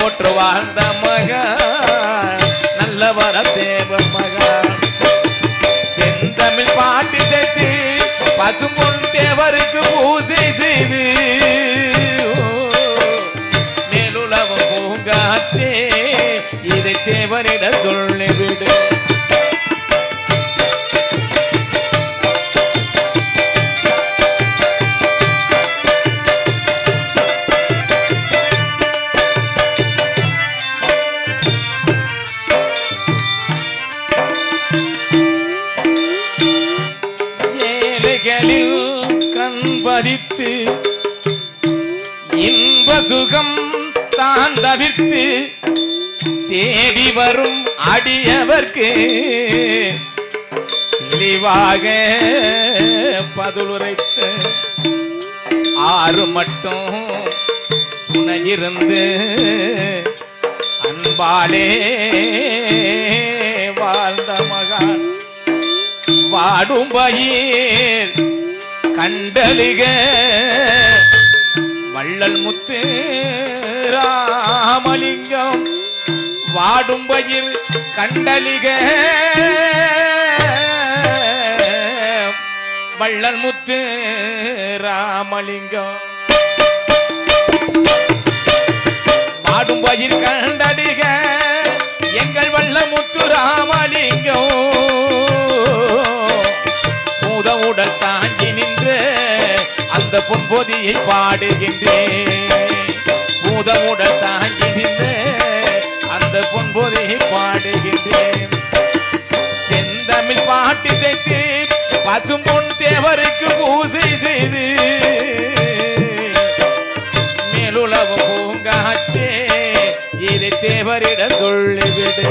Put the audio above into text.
நாடு போட்டு வாழ்ந்த மகா நல்லவர தேவ மக செந்தமிழ் பாட்டு சேர்த்து பசும்பொன் தேவருக்கு பூசை செய்து மேலுலகம் பூங்காற்றே இதை தேவரிட சொல்லிவிடு ஏழைகளில் கண்பதித்து இன்ப சுகம் தான் தவிர்த்து தேடி வரும் அடியவர்க்கு தெளிவாக பதிலுரைத்து ஆறு மட்டும் துணையிருந்து அன்பாலே வாடும் பயிர் கண்டலிக வள்ளல் முத்து ராமலிங்கம். வாடும் பயிர் கண்டலிக வள்ளல் முத்து ராமலிங்கம். வாடும் பயிர் கண்டலிக எங்கள் வல்ல முத்து ராமலிங்கம். பொன்பொதியை பாடுகின்றேன். பூதமுடன் உடல் தாங்கி நின்று அந்த பொன்பொதியை பாடுகின்றேன். செந்தமிழ் பாட்டு சேர்த்து பசும்பொன் தேவருக்கு பூசை செய்து. மேலுலகம் பூங்காற்றே இதை தேவரிடம் சொல்லிவிடு.